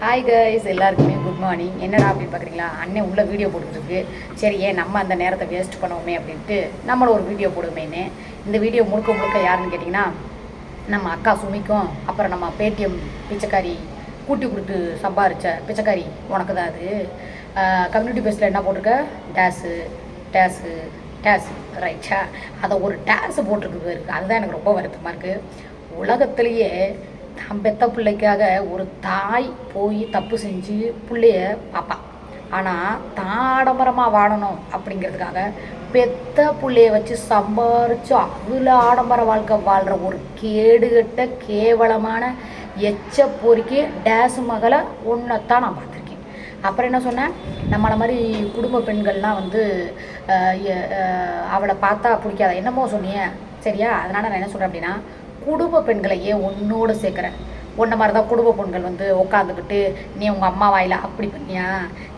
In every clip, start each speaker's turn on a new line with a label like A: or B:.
A: Hi guys எல்லாருக்குமே good morning என்னடா அப்படின்னு பார்க்குறீங்களா அண்ணன் உள்ள வீடியோ போட்டுருக்கு சரி ஏன் நம்ம அந்த நேரத்தை வேஸ்ட் பண்ணுவோமே அப்படின்ட்டு நம்மளும் ஒரு வீடியோ போடுவோமேன்னு இந்த வீடியோ முழுக்க முழுக்க யாருன்னு கேட்டிங்கன்னா நம்ம அக்கா சுமிக்கும் அப்புறம் நம்ம பேடிஎம் பிச்சைக்காரி கூட்டி கொடுத்து சம்பாரிச்ச பிச்சைக்காரி. உனக்கு தான் அது. கம்யூனிட்டி பேஸில் என்ன போட்டிருக்க? டேஸு டேஸு டேஸ் ரைட்டா அதை ஒரு டேஸ் போட்டிருக்கு இருக்குது அதுதான் எனக்கு ரொம்ப வருத்தமாக இருக்குது உலகத்துலேயே தான் பெத்த பிள்ளைக்காக ஒரு தாய் போய் தப்பு செஞ்சு பிள்ளைய பார்ப்பா ஆனால் தான் ஆடம்பரமாக வாழணும் அப்படிங்கிறதுக்காக பெத்த பிள்ளைய வச்சு சம்பாரிச்சு அதில் ஆடம்பர வாழ்க்கை வாழ்கிற ஒரு கேடுகட்ட கேவலமான எச்ச பொறுக்கி டேஸ் மகளை ஒன்றைத்தான் நான் பார்த்துருக்கேன். அப்புறம் என்ன சொன்னேன்? நம்மளை மாதிரி குடும்ப பெண்கள்லாம் வந்து அவளை பார்த்தா பிடிக்காத? என்னமோ சொன்னியே. சரியா? அதனால் நான் என்ன சொல்கிறேன் அப்படின்னா குடும்ப பெண்களையே ஒன்னோடு சேர்க்குறேன் உன்ன மாதிரி தான் குடும்ப பெண்கள் வந்து உட்காந்துக்கிட்டு நீ உங்கள் அம்மா வாயில் அப்படி பண்ணியா?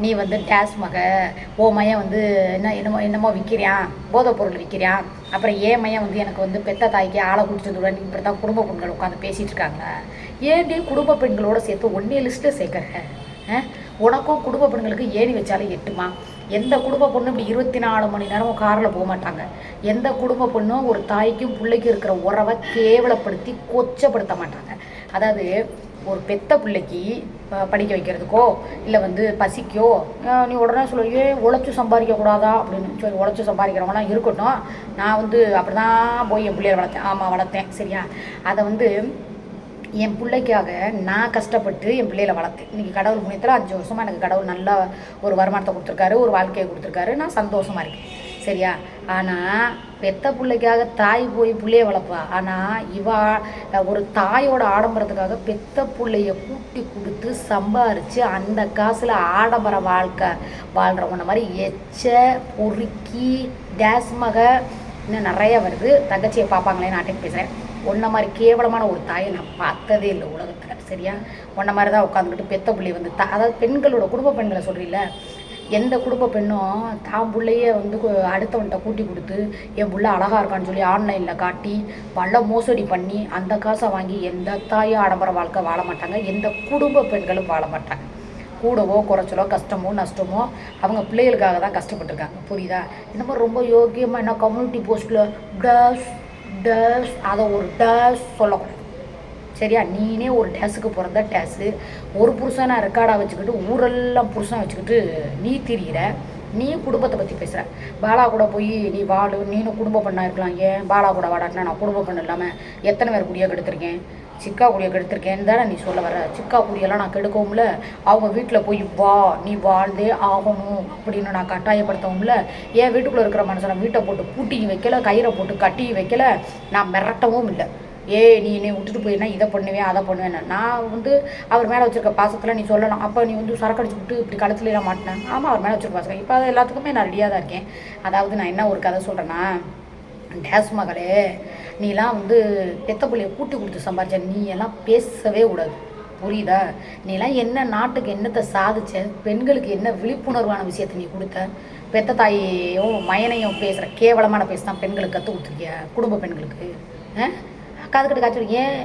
A: நீ வந்து டேஸ் மக. ஓ மையம் வந்து என்ன என்னமோ என்னமோ விற்கிறியான் போதைப் பொருள் விற்கிறியான் அப்புறம் ஏன் மையம் வந்து எனக்கு வந்து பெத்த தாய்க்கு ஆளை குடிச்சதுடன் இப்படி தான் குடும்ப பெண்கள் உட்காந்து பேசிகிட்டு இருக்காங்களா? ஏன்டி குடும்ப பெண்களோட சேர்த்து ஒன்னே லிஸ்ட்டில் சேர்க்குற? உனக்கும் குடும்ப பெண்களுக்கு ஏணி வச்சாலும் எட்டுமா? எந்த குடும்ப பொண்ணும் இப்படி இருபத்தி நாலு மணி நேரமும் காரில் போக மாட்டாங்க? எந்த குடும்ப பொண்ணும் ஒரு தாய்க்கும் பிள்ளைக்கும் இருக்கிற உறவை கேவலப்படுத்தி கொச்சப்படுத்த மாட்டாங்க. அதாவது ஒரு பெத்த பிள்ளைக்கு படிக்க வைக்கிறதுக்கோ இல்லை வந்து பசிக்கோ நீ உடனே சொல்ல உழைச்சி சம்பாதிக்கக்கூடாதா அப்படின்னு சொல்லி உழைச்சி சம்பாதிக்கிறவங்களாம் இருக்கட்டும். நான் வந்து அப்படி தான் போய் என் பிள்ளைய வளர்த்தேன். ஆமாம் வளர்த்தேன். சரியா? அதை வந்து என் பிள்ளைக்காக நான் கஷ்டப்பட்டு என் பிள்ளையில வளர்த்தேன். இன்றைக்கி கடவுள் புண்ணியத்தில் அஞ்சு வருஷமாக எனக்கு கடவுள் நல்ல ஒரு வருமானத்தை கொடுத்துருக்காரு ஒரு வாழ்க்கையை கொடுத்துருக்காரு. நான் சந்தோஷமாக இருக்கேன். சரியா? ஆனால் பெத்த பிள்ளைக்காக தாய் போய் பிள்ளைய வளர்ப்பா. ஆனால் இவா ஒரு தாயோட ஆடம்பரத்துக்காக பெத்த பிள்ளைய கூட்டி கொடுத்து சம்பாரித்து அந்த காசில் ஆடம்பர வாழ்க்கை வாழ்கிறவன மாதிரி எச்ச பொறுக்கி டேஸ்மக இன்னும் நிறைய வருது. தங்கச்சியை பார்ப்பாங்களே நாட்டுக்கு பேசுகிறேன் உன்ன மாதிரி கேவலமான ஒரு தாயை நான் பார்த்ததே இல்லை உலகத்தில் சரியா? உன்ன மாதிரி தான் உட்காந்துக்கிட்டு பெத்த பிள்ளை வந்து தா அதாவது பெண்களோட குடும்ப பெண்களை சொல்கிறீல்ல எந்த குடும்ப பெண்ணும் தான் பிள்ளைய வந்து அடுத்தவன்கிட்ட கூட்டி கொடுத்து என் பிள்ளை அழகாக இருக்கான்னு சொல்லி ஆன்லைனில் காட்டி பல மோசடி பண்ணி அந்த காசை வாங்கி எந்த தாயும் ஆடம்பர வாழ்க்கை வாழ மாட்டாங்க. எந்த குடும்ப பெண்களும் வாழ மாட்டாங்க. கூடவோ குறைச்சலோ கஷ்டமோ நஷ்டமோ அவங்க பிள்ளைகளுக்காக தான் கஷ்டப்பட்டுருக்காங்க. புரியுதா? இந்த மாதிரி ரொம்ப யோக்கியமாக என்ன கம்யூனிட்டி போஸ்ட்டில் டேஷ் டஸ் அதை ஒரு டேஸ் சொல்லக்கூடாது. சரியா? நீனே ஒரு டேஸுக்கு பிறந்த டேஸு ஒரு புருஷனை ரெக்கார்டாக வச்சுக்கிட்டு ஊரெல்லாம் புருஷன் வச்சுக்கிட்டு நீ திரியிற நீ குடும்பத்தை பற்றி பேசுகிற பாலா கூட போய் நீ வாடு நீனும் குடும்ப பண்ணா இருக்கலாம் ஏன்? பாலா கூட வாடாட்டினா நான் குடும்ப பண்ண இல்லாமல் எத்தனை பேர் குடியாக கெடுத்திருக்கேன்? சிக்கா குடியை கெடுத்திருக்கேன்னு தானே நீ சொல்ல வர சிக்கா குடியெல்லாம் நான் கெடுக்கவும்ல. அவங்க வீட்டில் போய் வா நீ வாழ்ந்தே ஆகணும் அப்படின்னு நான் கட்டாயப்படுத்தவும்ல. என் வீட்டுக்குள்ளே இருக்கிற மனுஷனை வீட்டை போட்டு பூட்டியும் வைக்கல கயிறை போட்டு கட்டியும் வைக்கல. நான் மிரட்டவும் இல்லை. ஏய் நீ என்னை விட்டுட்டு போயினா இதை பண்ணுவேன் அதை பண்ணுவேன் நான் வந்து அவர் மேலே வச்சிருக்க பாசத்தில் நீ சொல்லலாம். அப்போ நீ வந்து சரக்கடிச்சு விட்டு இப்படி கழுத்துல நான் மாட்டினேன் ஆமாம் அவர் மேலே வச்சிருக்க பாசம் இப்போ அது எல்லாத்துக்குமே நான் ரெடியாக தான் இருக்கேன். அதாவது நான் என்ன ஒரு கதை சொல்கிறேன்னா டேஸ் மகளே நீலாம் வந்து பெத்த பிள்ளைய கூட்டி கொடுத்து சம்பாரிச்ச நீ எல்லாம் பேசவே கூடாது. புரியுதா? நீலாம் என்ன நாட்டுக்கு என்னத்தை சாதிச்ச பெண்களுக்கு என்ன விழிப்புணர்வான விஷயத்தை நீ கொடுத்த? பெத்த தாயையும் மயனையும் பேசுகிற கேவலமான பேச தான் பெண்களுக்கு கற்றுக் கொடுத்துருக்கிய? குடும்ப பெண்களுக்கு. காது கட்டு காய்ச்சல் ஏன்?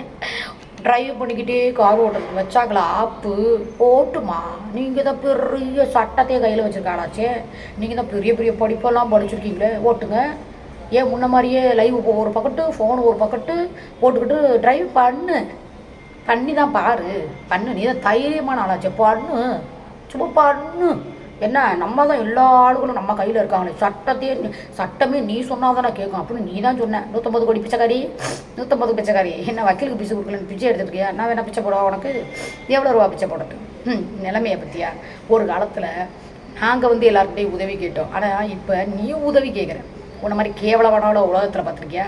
A: ட்ரைவ் பண்ணிக்கிட்டே கார் ஓட்டுறதுக்கு வச்சாங்களா? ஆப்பு ஓட்டுமா நீங்கள் தான் பெரிய சட்டத்தையே கையில் வச்சுருக்காளாச்சே நீங்கள் தான் பெரிய பெரிய படிப்பெல்லாம் படிச்சிருக்கீங்களே. ஓட்டுங்க. ஏன் முன்ன மாதிரியே லைவ் ஒரு பக்கத்து ஃபோன் ஒரு பக்கத்து போட்டுக்கிட்டு ட்ரைவ் பண்ணு. பண்ணி தான் பாரு. பண்ணு. நீ தான் தைரியமான ஆளாச்சு. பண்ணு. சும்மா பண்ணு. என்ன? நம்ம தான் எல்லா ஆளுகளும் நம்ம கையில் இருக்காங்களே. சட்டத்தையே நீ- சட்டமே நீ சொன்னால் தானே கேட்கும். அப்படின்னு நீ தான் சொன்ன. நூற்றம்பது கோடி பிச்சைக்காரி. நூற்றம்பது பிச்சைக்காரி. என்ன வக்கீலுக்கு பிச்சை கொடுக்கலன்னு பிச்சை எடுத்துருக்கியா நான் வேணா பிச்சை போடுவா உனக்கு? எவ்வளோ ரூபா பிச்சை போடட்டும்? ம் நிலைமையை பற்றியா ஒரு காலத்தில் நாங்கள் வந்து எல்லாருக்கிட்டையும் உதவி கேட்டோம். ஆனால் இப்போ நீ உதவி கேட்குற. உன்னை மாதிரி கேவலமான உலகத்தில் பார்த்துருக்கியா?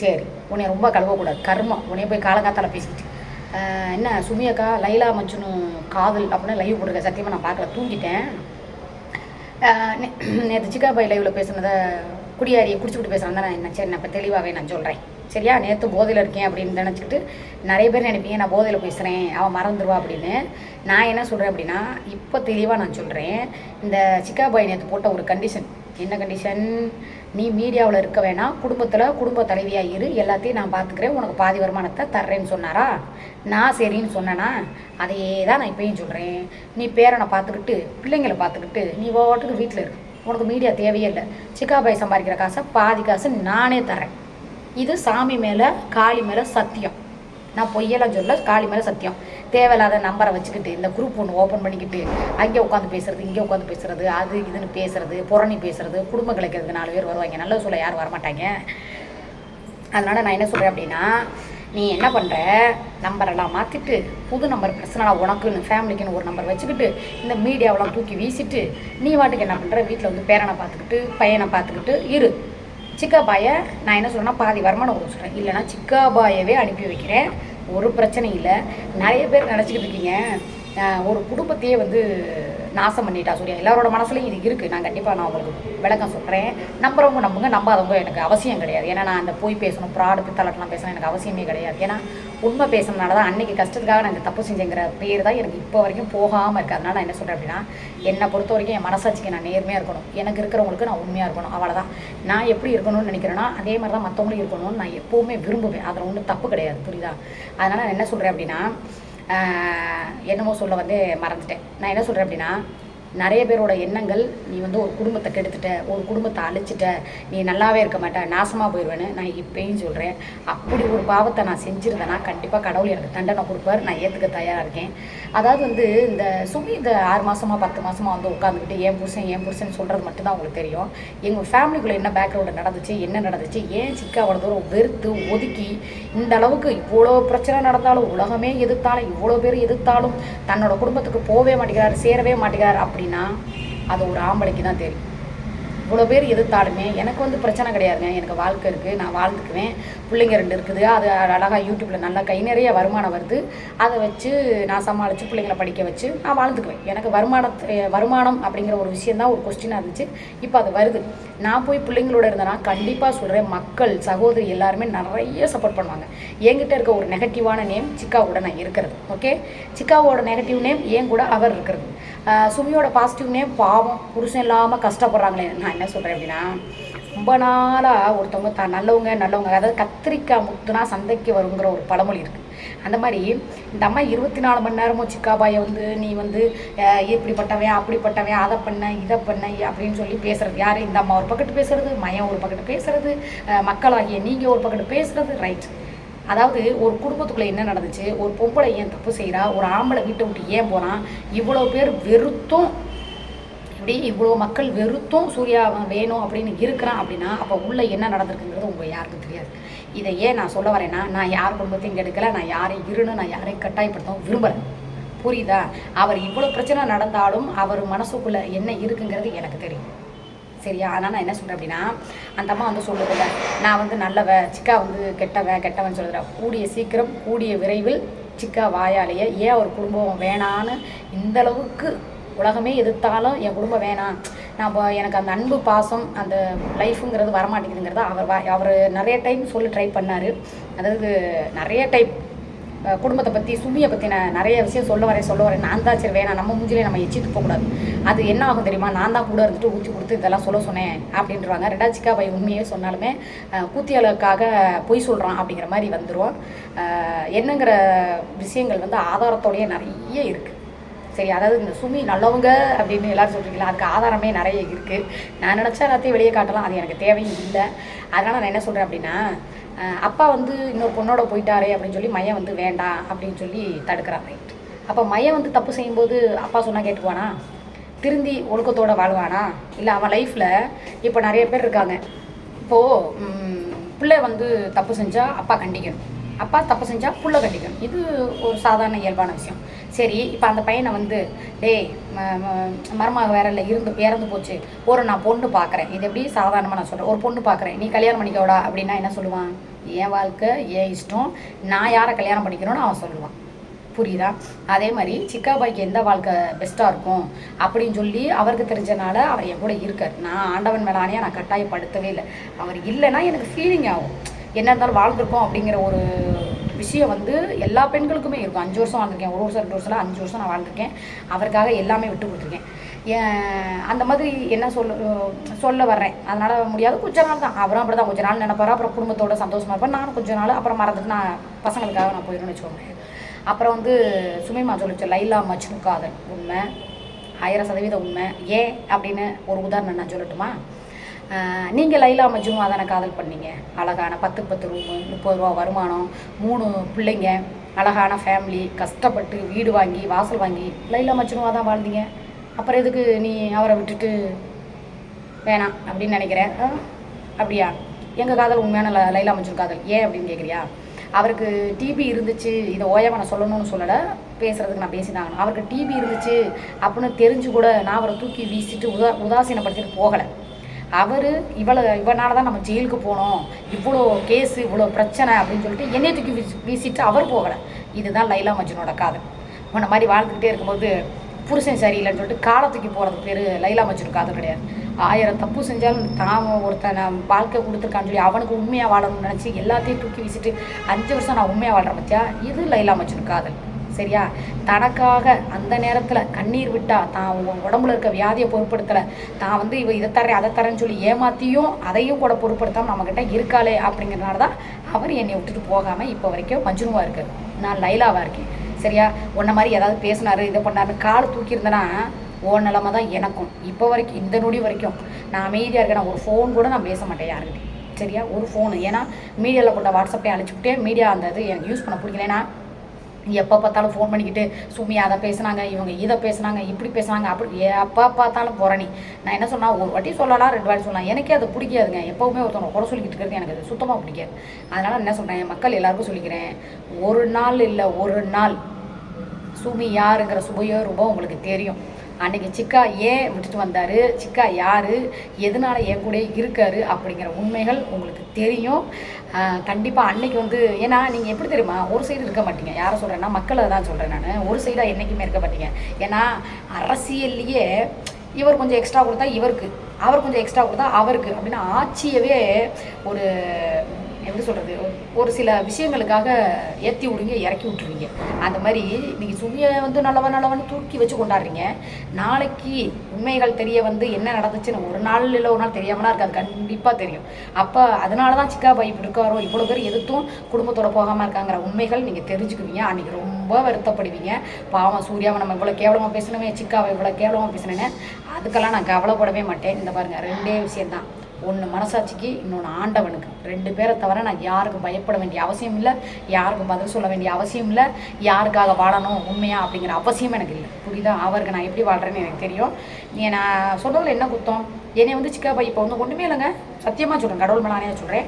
A: சரி உன்னை ரொம்ப கழுவக்கூடாது. கர்மம் உன்னைய போய் காலங்காத்தால பேசிக்கிட்டு. என்ன சுமியக்கா லைலா மச்சுன்னு காதல் அப்படின்னு லைவ் போட்டிருக்க. சத்தியமாக நான் பார்க்கல. தூங்கிட்டேன். நேற்று சிக்கா பை லைவில் பேசுனதை குடியாரியை குடிச்சுக்கிட்டு பேசுகிறேன் தான் நான் என்ன சரி நான் இப்போ தெளிவாகவே நான் சொல்கிறேன் சரியா? நேற்று போதையில் இருக்கேன் அப்படின்னு நினச்சிக்கிட்டு நிறைய பேர் நினைப்பீங்க நான் போதையில் பேசுகிறேன் அவன் மறந்துடுவா அப்படின்னு. நான் என்ன சொல்கிறேன் அப்படின்னா இப்போ தெளிவாக நான் சொல்கிறேன் இந்த சிக்கா பாய் நேற்று போட்ட ஒரு கண்டிஷன் என்ன கண்டிஷன் நீ மீடியாவில் இருக்க வேணாம். குடும்பத்தில் குடும்ப தலைவியாக இரு. எல்லாத்தையும் நான் பார்த்துக்கிறேன் உனக்கு பாதி வருமானத்தை தர்றேன்னு சொன்னாரா? நான் சரின்னு சொன்னேனா? அதையே தான் நான் இப்பயும் சொல்கிறேன் நீ பேரனை பார்த்துக்கிட்டு பிள்ளைங்களை பார்த்துக்கிட்டு நீ ஓட்டுக்கு வீட்டில் இரு. உனக்கு மீடியா தேவையே இல்லை. சிக்கா பாய் சம்பாதிக்கிற காசை பாதி காசு நானே தரேன் இது சாமி மேலே காளி மேலே சத்தியம். நான் பொய்யெல்லாம் சொல்ல காளி மேலே சத்தியம். தேவையில்லாத நம்பரை வச்சுக்கிட்டு இந்த குரூப் ஒன்று ஓப்பன் பண்ணிக்கிட்டு அங்கே உட்காந்து பேசுறது இங்கே உட்காந்து பேசுறது அது இதுன்னு பேசுறது புறணி பேசுறது குடும்ப கிடைக்கிறதுக்கு நாலு பேர் வருவாங்க. நல்ல சொல்ல யாரும் வரமாட்டாங்க. அதனால் நான் என்ன சொல்கிறேன் அப்படின்னா நீ என்ன பண்ணுற நம்பரெல்லாம் மாற்றிட்டு புது நம்பர் பர்சனலாக உனக்குன்னு ஃபேமிலிக்குன்னு ஒரு நம்பர் வச்சுக்கிட்டு இந்த மீடியாவெலாம் தூக்கி வீசிட்டு நீ வாட்டுக்கு என்ன பண்ணுற வீட்டில் வந்து பேரனை பார்த்துக்கிட்டு பையனை பார்த்துக்கிட்டு இரு. சிக்காபாயை நான் என்ன சொல்கிறேன்னா பாதி வருமானம் கொடுக்க சொல்கிறேன் இல்லைன்னா சிக்காபாயவே அனுப்பி வைக்கிறேன். ஒரு பிரச்சனை இல்லை. நிறைய பேர் நினச்சிக்கிட்டு இருக்கீங்க. ஒரு குடும்பத்தையே வந்து நாசம் பண்ணிட்டா சூர்யா எல்லாரோட மனசுலையும் இது இருக்குது நான் கண்டிப்பாக நான் உங்களுக்கு விளக்கம் சொல்கிறேன் நம்புறவங்க நம்புங்க நம்பாதவங்க எனக்கு அவசியம் கிடையாது. ஏன்னா நான் அந்த போய் பேசணும் ப்ராடு பித்தலட்டெலாம் பேசணும் எனக்கு அவசியமே கிடையாது. ஏன்னா உண்மை பேசுனதுனால தான் அன்றைக்கி கஷ்டத்துக்காக நான் இந்த தப்பு செஞ்சேங்கிற பேர் தான் எனக்கு இப்போ வரைக்கும் போகாமல் இருக்குது அதனால் நான் என்ன சொல்கிறேன் அப்படின்னா என்னை பொறுத்த வரைக்கும் என் மனசாட்சிக்கு நான் நேர்மையாக இருக்கணும். எனக்கு இருக்கிறவங்களுக்கு நான் உண்மையாக இருக்கணும். அவ்வளோதான் நான் எப்படி இருக்கணும்னு நினைக்கிறேன்னா அதே மாதிரி தான் மற்றவங்களும் இருக்கணும்னு நான் எப்போவுமே விரும்புவேன். அதில் ஒன்றும் தப்பு கிடையாது. புரியுதா? அதனால் நான் என்ன சொல்கிறேன் அப்படின்னா என்னமோ சொல்ல வந்து மறந்துட்டேன். நான் என்ன சொல்கிறேன் அப்படின்னா நிறைய பேரோட எண்ணங்கள் நீ வந்து ஒரு குடும்பத்தை கெடுத்துட்ட ஒரு குடும்பத்தை அழிச்சிட்ட நீ நல்லாவே இருக்க மாட்ட நாசமாக போயிடுவேன்னு நான் இப்பயும் சொல்கிறேன் அப்படி ஒரு பாவத்தை நான் செஞ்சுருந்தேன்னா கண்டிப்பாக கடவுள் எனக்கு தண்டனை கொடுப்பார். நான் ஏற்றுக்க தயாராக இருக்கேன். அதாவது வந்து இந்த சுமி இந்த ஆறு மாதமாக பத்து மாதமாக வந்து உட்காந்துக்கிட்டு ஏன் புருஷன் ஏன் புருஷன் சொல்கிறது மட்டும்தான் உங்களுக்கு தெரியும். எங்கள் ஃபேமிலிக்குள்ளே என்ன பேக்ரவுண்டு நடந்துச்சு என்ன நடந்துச்சு ஏன் சிக்கா அவ்வளோ தூரம் வெறுத்து ஒதுக்கி இந்த அளவுக்கு இவ்வளோ பிரச்சனை நடந்தாலும் உலகமே எதிர்த்தாலும் இவ்வளோ பேர் எதிர்த்தாலும் தன்னோட குடும்பத்துக்கு போகவே மாட்டேங்கிறார் சேரவே மாட்டேங்கிறார் அப்படி அப்படின்னா அது ஒரு ஆம்பளைக்கு தான் தெரியும். இவ்வளோ பேர் எதிர்த்தாலுமே எனக்கு வந்து பிரச்சனை கிடையாதுங்க. எனக்கு வாழ்க்கை இருக்குது நான் வாழ்ந்துக்குவேன். பிள்ளைங்க ரெண்டு இருக்குது. அது அழகாக யூடியூப்பில் நல்லா கை நிறைய வருமானம் வருது. அதை வச்சு நான் சமாளித்து பிள்ளைங்களை படிக்க வச்சு நான் வாழ்ந்துக்குவேன். எனக்கு வருமானத்தை வருமானம் அப்படிங்கிற ஒரு விஷயந்தான் ஒரு கொஸ்டினாக இருந்துச்சு. இப்போ அது வருது. நான் போய் பிள்ளைங்களோட இருந்தேன்னா கண்டிப்பாக சொல்கிறேன் மக்கள் சகோதரி எல்லாருமே நிறைய சப்போர்ட் பண்ணுவாங்க. என்கிட்ட இருக்க ஒரு நெகட்டிவான நேம் சிக்காவோட நான் இருக்கிறது. ஓகே சிக்காவோட நெகட்டிவ் நேம் ஏன் கூட அவர் இருக்கிறது. சுமியோட பாசிட்டிவ்னே பாவம் புருஷன் இல்லாமல் கஷ்டப்படுறாங்களே. நான் என்ன சொல்கிறேன் அப்படின்னா ரொம்ப நாளாக ஒருத்தவங்க தான் நல்லவங்க நல்லவங்க அதாவது கத்திரிக்காய் முத்துனா சந்தைக்கு வருங்கிற ஒரு பழமொழி இருக்குது அந்த மாதிரி இந்த அம்மா இருபத்தி நாலு மணி நேரமும் சிக்காபாயை வந்து நீ வந்து இப்படிப்பட்டவன் அப்படிப்பட்டவன் அதை பண்ண இதை பண்ண அப்படின்னு சொல்லி பேசுறது. யார்? இந்த அம்மா ஒரு பக்கத்து பேசுறது மயம் ஒரு பக்கத்து பேசுறது மக்களாகிய நீங்கள் ஒரு பக்கத்து பேசுறது ரைட் அதாவது ஒரு குடும்பத்துக்குள்ளே என்ன நடந்துச்சு? ஒரு பொம்பளை ஏன் தப்பு செய்கிறா ஒரு ஆம்பளை வீட்டை விட்டு ஏன் போகிறான் இவ்வளோ பேர் வெறுத்தும் இப்படி இவ்வளோ மக்கள் வெறுத்தும் சூர்யா வேணும் அப்படின்னு இருக்கிறான் அப்படின்னா அப்போ உள்ளே என்ன நடந்திருக்குங்கிறது உங்கள் யாருக்கும் தெரியாது. இதை ஏன் நான் சொல்ல வரேன்னா நான் யார் குடும்பத்தையும் கெடுக்கலை நான் யாரையும் இருன்னு நான் யாரையும் கட்டாயப்படுத்தவும் விரும்பலை. புரியுதா? அவர் இவ்வளோ பிரச்சனை நடந்தாலும் அவர் மனசுக்குள்ளே என்ன இருக்குங்கிறது எனக்கு தெரியும். சரியா? அதனால் நான் என்ன சொல்கிறேன் அப்படின்னா அந்த அம்மா வந்து சொல்லுதில்ல நான் வந்து நல்லவ சிக்கா வந்து கெட்டவ கெட்டவன் சொல்லுற கூடிய சீக்கிரம் கூடிய விரைவில் சிக்கா வாயாலேயே ஏன் ஒரு குடும்பம் வேணான்னு இந்தளவுக்கு உலகமே எதிர்த்தாலும் என் குடும்பம் வேணாம். நான் எனக்கு அந்த அன்பு பாசம் அந்த லைஃபுங்கிறது வரமாட்டேங்குதுங்கிறத அவர் அவர் நிறைய டைம் சொல்லி ட்ரை பண்ணார். அதாவது நிறைய டைப் குடும்பத்தை பற்றி சுமியை பற்றி நான் நிறைய விஷயம் சொல்ல வரேன் சொல்ல வரேன். நான் தான் சரி வேணாம். நம்ம மூஞ்சிலே நம்ம எச்சிட்டு போகக்கூடாது. அது என்ன ஆகும் தெரியுமா? நான் தான் கூட இருந்துட்டு ஊற்றி கொடுத்து இதெல்லாம் சொல்ல சொன்னேன் அப்படின்றவாங்க. ரெண்டாவது சிக்கா பை உண்மையே சொன்னாலுமே அஹ் கூத்தியாளுக்காக பொய் சொல்கிறான் அப்படிங்கிற மாதிரி வந்துடும் என்னங்கிற விஷயங்கள் வந்து ஆதாரத்தோடையே நிறைய இருக்குது சரி அதாவது இந்த சுமி நல்லவங்க அப்படின்னு எல்லாரும் சொல்கிறீங்களா அதுக்கு ஆதாரமே நிறைய இருக்குது நான் நினச்சா எல்லாத்தையும் வெளியே காட்டலாம் அது எனக்கு தேவையும் இல்லை. அதனால் நான் என்ன சொல்கிறேன் அப்படின்னா அப்பா வந்து இன்னொரு பொண்ணோட போயிட்டாரே அப்படின்னு சொல்லி மையம் வந்து வேண்டாம் அப்படின்னு சொல்லி தடுக்கிறான் ரைட் அப்போ மையம் வந்து தப்பு செய்யும்போது அப்பா சொன்னால் கேட்டுக்குவானா? திருந்தி ஒழுக்கத்தோடு வாழ்வானா? இல்லை அவன் லைஃப்பில் இப்போ நிறைய பேர் இருக்காங்க. இப்போது பிள்ளை வந்து தப்பு செஞ்சால் அப்பா கண்டிக்கணும். அப்பா தப்பு செஞ்சால் புள்ள கண்டிக்கணும். இது ஒரு சாதாரண இயல்பான விஷயம். சரி இப்போ அந்த பையனை வந்து டேய் ம- மருமக வேற இல்லை இருந்து இறந்து போச்சு. ஒரு நான் பொண்ணு பார்க்குறேன் இது எப்படி சாதாரணமாக நான் சொல்கிறேன் ஒரு பொண்ணு பார்க்குறேன் நீ கல்யாணம் பண்ணிக்கோடா அப்படின்னா என்ன சொல்லுவான்? என் வாழ்க்கை என் இஷ்டம். நான் யாரை கல்யாணம் பண்ணிக்கணும்னு அவன் சொல்லுவான். புரியுதா? அதே மாதிரி சிக்காபாய்க்கு எந்த வாழ்க்கை பெஸ்ட்டாக இருக்கும் அப்படின்னு சொல்லி அவருக்கு தெரிஞ்சனால அவர் என் கூட இருக்கார். நான் ஆண்டவன் மேலே நான் கட்டாயப்படுத்தவே இல்லை. அவர் இல்லைன்னா எனக்கு ஃபீலிங் ஆகும். என்ன இருந்தாலும் வாழ்ந்திருக்கோம் அப்படிங்கிற ஒரு விஷயம் வந்து எல்லா பெண்களுக்குமே இருக்கும். அஞ்சு வருஷம் வாழ்ந்திருக்கேன். ஒரு வருஷம் ரெண்டு வருஷம் அஞ்சு வருஷம் நான் வாழ்ந்திருக்கேன். அவருக்காக எல்லாமே விட்டு கொடுத்துருக்கேன். ஏன் அந்த மாதிரி என்ன சொல்ல சொல்ல வர்றேன். அதனால் முடியாது. கொஞ்ச நாள் தான். அவரும் அப்படி தான் கொஞ்ச நாள் நினைப்பாரு. அப்புறம் குடும்பத்தோட சந்தோஷமா இருப்பேன் நானும் கொஞ்ச நாள் அப்புறம் மறந்துட்டு நான் பசங்களுக்காக நான் போயிடணும்னு வச்சுக்கோங்க அப்புறம் வந்து சுமைமா சொல்லிச்சு லைலா மஜ்னு காதல் உண்மை. ஆயிரம் சதவீதம் உண்மை. ஏன்? அப்படின்னு ஒரு உதாரணம் நான் சொல்லட்டுமா? நீங்கள் லைலா மஜ்னுவா தானே காதல் பண்ணீங்க? அழகான பத்து பத்து ரூமு முப்பது ரூபா வருமானம் மூணு பிள்ளைங்க அழகான ஃபேமிலி கஷ்டப்பட்டு வீடு வாங்கி வாசல் வாங்கி லைலா மஜ்னுவா தான் வாழ்ந்தீங்க. அப்புறம் எதுக்கு நீ அவரை விட்டுட்டு வேணாம் அப்படின்னு நினைக்கிறேன் அப்படியா? எங்கள் காதல் உண்மையான ல லைலா மஜ்னு காதல்? ஏன் அப்படின்னு கேட்குறியா அவருக்கு டிபி இருந்துச்சு இதை ஓயாமல் நான் சொல்லணும்னு சொல்லலை பேசுகிறதுக்கு நான் பேசினாங்க அவருக்கு டிபி இருந்துச்சு அப்படின்னு தெரிஞ்சு கூட நான் அவரை தூக்கி வீசிட்டு உதா உதாசீனப்படுத்திட்டு போகலை. அவர் இவ்வளோ இவனால தான் நம்ம ஜெயிலுக்கு போனோம். இவ்வளோ கேஸு இவ்வளோ பிரச்சனை அப்படின்னு சொல்லிட்டு என்னைய தூக்கி வீசி வீசிட்டு அவர் போகலை. இதுதான் லைலா மஜ்னோட காதல். உன்னை மாதிரி வாழ்ந்துக்கிட்டே இருக்கும்போது புருஷன் சரியில்லைன்னு சொல்லிட்டு காலை தூக்கி போகிறது பேர் லைலா மஜ்னு காதல் கிடையாது. ஆயிரம் தப்பு செஞ்சாலும் தான் ஒருத்தனை வாழ்க்கை கொடுத்துருக்கான்னு சொல்லி அவனுக்கு உண்மையாக வாழணும்னு நினச்சி எல்லாத்தையும் தூக்கி வீசிட்டு அஞ்சு வருஷம் நான் உண்மையாக வாழ்கிறேன் பத்தியா? இது லைலா மஜ்னு காதல். சரியா? தனக்காக அந்த நேரத்தில் கண்ணீர் விட்டா தான் உ- உடம்புல இருக்க வியாதியை பொருட்படுத்தலை. தான் வந்து இவ இதை தரேன் அதை தரேன்னு சொல்லி ஏமாத்தியும் அதையும் கூட பொருட்படுத்தாமல் நம்மக்கிட்ட இருக்காளே அப்படிங்கிறனால தான் அவர் என்னை விட்டுட்டு போகாமல் இப்போ வரைக்கும் மஜ்னுவாக இருக்கார். நான் லைலாவாக இருக்கேன். சரியா? உன்ன மாதிரி ஏதாவது பேசினாரு இதை பண்ணாரு காலை தூக்கியிருந்தேன்னா ஓ நிலமை தான் எனக்கும். இப்போ வரைக்கும் இந்த நொடி வரைக்கும் நான் அமைதியாக இருக்கேன் நான் ஒரு ஃபோன் கூட நான் பேச மாட்டேன் யாருக்கிட்டையும். சரியா? ஒரு ஃபோனு ஏன்னா மீடியாவில் போட்ட வாட்ஸ்அப்பே அழிச்சுக்கிட்டே மீடியா அந்த இது எனக்கு யூஸ் பண்ண பிடிக்கல. ஏன்னா எப்போ பார்த்தாலும் ஃபோன் பண்ணிக்கிட்டு சுமி அதை பேசுனாங்க இவங்க இதை பேசுனாங்க இப்படி பேசுனாங்க அப்படி எப்போ பார்த்தாலும் புறணி நான் என்ன சொன்னால் ஒரு வாட்டி சொல்லலாம் ரெண்டு வாட்டி சொல்லலாம். எனக்கே அது பிடிக்காதுங்க. எப்போவுமே ஒருத்தவங்க குறை சொல்லிக்கிட்டு இருக்கிறது எனக்கு அது சுத்தமாக பிடிக்காது. அதனால் என்ன சொல்கிறேன் மக்கள் எல்லாருக்கும் சொல்லிக்கிறேன் ஒரு நாள் இல்லை ஒரு நாள் சுமி யாருங்கிற சுபையோ ரூபம் உங்களுக்கு தெரியும். அன்னைக்கு சிக்கா ஏன் விட்டுட்டு வந்தார்? சிக்கா யார்? எதனால என் கூட இருக்காரு? அப்படிங்கிற உண்மைகள் உங்களுக்கு தெரியும். கண்டிப்பாக அன்னைக்கு வந்து ஏன்னா நீங்கள் எப்படி தெரியுமா? ஒரு சைடு இருக்க மாட்டீங்க. யாரை சொல்கிறேன்னா மக்களை தான் சொல்கிறேன் நான். ஒரு சைடாக என்றைக்குமே இருக்க மாட்டீங்க. ஏன்னா அரசியல்லையே இவர் கொஞ்சம் எக்ஸ்ட்ரா கொடுத்தா இவருக்கு. அவர் கொஞ்சம் எக்ஸ்ட்ரா கொடுத்தா அவருக்கு. அப்படின்னா ஆட்சியவே ஒரு எப்படி சொல்கிறது ஒரு சில விஷயங்களுக்காக ஏற்றி விடுங்க இறக்கி விட்டுருவீங்க. அந்த மாதிரி நீங்கள் சுமியை வந்து நல்லவன் நல்லவன் தூக்கி வச்சு கொண்டாடுறீங்க. நாளைக்கு உண்மைகள் தெரிய வந்து என்ன நடந்துச்சுன்னு ஒரு நாள் இல்லை ஒரு நாள் தெரியாமலாம் இருக்காது கண்டிப்பாக தெரியும். அப்போ அதனால தான் சிக்கா பை இப்படி இருக்காரோ இவ்வளோ பேர் எதிர்த்தும் குடும்பத்தோட போகாமல் இருக்காங்கிற உண்மைகள் நீங்கள் தெரிஞ்சுக்குவீங்க. அன்றைக்கி ரொம்ப வருத்தப்படுவீங்க. பாவம் சூர்யாவை நம்ம இவ்வளோ கேவலமாக பேசணுமே சிக்காவை இவ்வளோ கேவலமாக பேசணுன்னு அதுக்கெல்லாம் நான் கவலைப்படவே மாட்டேன். இந்த பாருங்கள் ரெண்டே விஷயம்தான். ஒன்று மனசாட்சிக்கு இன்னொன்று ஆண்டவனுக்கு. ரெண்டு பேரை தவிர நான் யாருக்கும் பயப்பட வேண்டிய அவசியம் இல்லை. யாருக்கும் பதில் சொல்ல வேண்டிய அவசியம் இல்லை. யாருக்காக வாழணும் உண்மையா அப்படிங்கிற அவசியம் எனக்கு இல்லை. புரியுதா? அவருக்கு நான் எப்படி வாழ்கிறேன்னு எனக்கு தெரியும். நீ நான் சொல்கிறதுல என்ன குத்தம்? என்னை வந்து சிக்காப்பா இப்போ வந்து ஒன்றுமே இல்லைங்க. சத்தியமாக சொல்கிறேன் கடவுள் மேலானே சொல்கிறேன்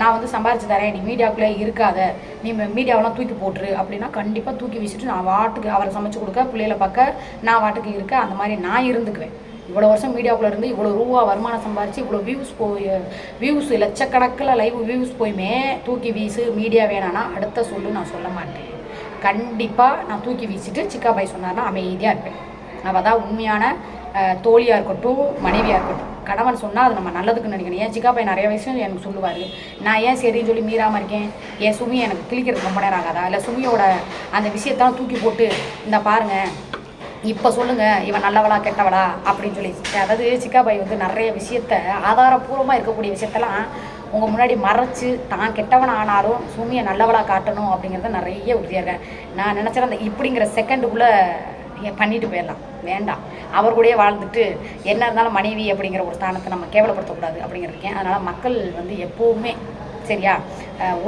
A: நான் வந்து சம்பாரிச்சு தரேன். நீ மீடியாவுக்குள்ளே இருக்காத. நீ மீடியாவெல்லாம் தூக்கி போட்டுரு அப்படின்னா கண்டிப்பாக தூக்கி வீசிட்டு நான் வாட்டுக்கு அவரை சமைச்சு கொடுக்க பிள்ளைகளை பார்க்க நான் வாட்டுக்கு இருக்க அந்த மாதிரி நான் இருந்துக்குவேன். இவ்வளோ வருஷம் மீடியாவுக்குள்ள இருந்து இவ்வளோ ரூபா வருமானம் சம்பாரிச்சு இவ்வளோ வியூஸ் போய் வியூஸ் லட்சக்கணக்கில் லைவ் வியூஸ் போயுமே தூக்கி வீசு மீடியா வேணான்னா அடுத்த சொல்லு நான் சொல்ல மாட்டேன். கண்டிப்பாக நான் தூக்கி வீசிட்டு சிக்கா பாய் சொன்னார்னா அமைதியாக இருப்பேன். அவள் தான் உண்மையான தோழியாக இருக்கட்டும் மனைவியாக இருக்கட்டும். கணவன் சொன்னால் அது நம்ம நல்லதுக்குன்னு நினைக்கணும். ஏன் சிக்கா பாய் நிறைய விஷயம் எனக்கு சொல்லுவார். நான் ஏன் சரின்னு சொல்லி மீறாமல் இருக்கேன்? ஏன் சுமி எனக்கு கிளிக்கிறது ரொம்ப நேரம் ஆகாதா? இல்லை சுமியோட அந்த விஷயத்தான் தூக்கி போட்டு இந்த பாருங்கள் இப்போ சொல்லுங்க இவன் நல்லவளா கெட்டவளா அப்படின்னு சொல்லி. அதாவது சிக்காபாய் வந்து நிறைய விஷயத்த ஆதாரபூர்வமாக இருக்கக்கூடிய விஷயத்தெல்லாம் உங்கள் முன்னாடி மறைச்சு தான் கெட்டவன் ஆனாலும் சூமியை நல்லவளா காட்டணும் அப்படிங்கிறத நிறைய உறுதியாக இருக்கேன் நான் நினச்சேன் அந்த இப்படிங்கிற செகண்டுக்குள்ளே பண்ணிட்டு போயிடலாம். வேண்டாம். அவர் கூடயே வாழ்ந்துட்டு என்ன இருந்தாலும் மனைவி அப்படிங்கிற ஒரு ஸ்தானத்தை நம்ம கேவலப்படுத்தக்கூடாது அப்படிங்கிறதுக்கேன் அதனால் மக்கள் வந்து எப்போவுமே சரியா?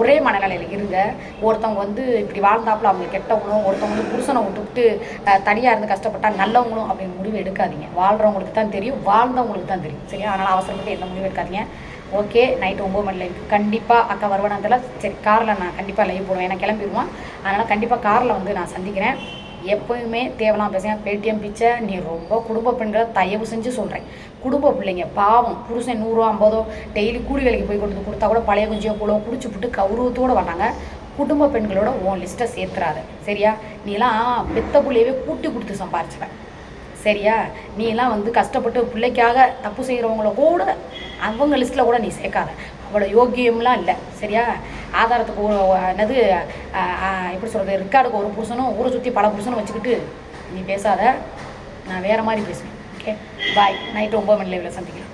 A: ஒரே மனநிலையில் இருங்க. ஒருத்தவங்க வந்து இப்படி வாழ்ந்தாப்புல அவங்க கெட்டவங்களும் ஒருத்தவங்க வந்து புருஷனை விட்டுவிட்டு தனியாக இருந்து கஷ்டப்பட்டா நல்லவங்களும் அப்படின்னு முடிவு எடுக்காதீங்க. வாழ்கிறவங்களுக்கு தான் தெரியும் வாழ்ந்தவங்களுக்கு தான் தெரியும். சரியா? அதனால் அவசரப்பட்டு எந்த முடிவு எடுக்காதீங்க. ஓகே நைட்டு ஒம்பது மணி லைவ் கண்டிப்பாக அக்கா வருவானத்தில் சரி காரில் நான் கண்டிப்பாக லைவ் போடுவேன். ஏன்னா கிளம்பிடுவான் அதனால் கண்டிப்பாக காரில் வந்து நான் சந்திக்கிறேன். எப்போயுமே தேவலாம் பேசுகிறேன் பேடிஎம் பிச்சை நீ ரொம்ப குடும்ப பெண்களை தயவு செஞ்சு சொல்கிறேன் குடும்ப பிள்ளைங்க பாவம். புருஷன் நூறுரூவா ஐம்பதோ டெய்லி கூலி வேலைக்கு போய் கொடுத்து கொடுத்தா கூட பழைய குஞ்சியோ கூலோ குடிச்சு விட்டு கௌரவத்தோடு வந்தாங்க. குடும்ப பெண்களோட உன் லிஸ்ட்டை சேர்த்துறாத. சரியா? நீலாம் பெத்த பிள்ளையவே கூட்டி கொடுத்து சம்பாரிச்சுவேன் சரியா? நீலாம் வந்து கஷ்டப்பட்டு பிள்ளைக்காக தப்பு செய்கிறவங்கள கூட அவங்க லிஸ்ட்டில் கூட நீ சேர்க்காத. அவ்வளோ யோக்கியம்லாம் இல்லை. சரியா? ஆதாரத்துக்கு ஒரு என்னது எப்படி சொல்கிறது ரெக்கார்டுக்கு ஒரு புருஷனும் ஊரை சுற்றி பல புருஷனும் வச்சுக்கிட்டு நீ பேசாத. நான் வேறு மாதிரி பேசுவேன். ஓகே பாய் நைட்டு ஒம்பது மணி லைவில் சந்திக்கிறேன்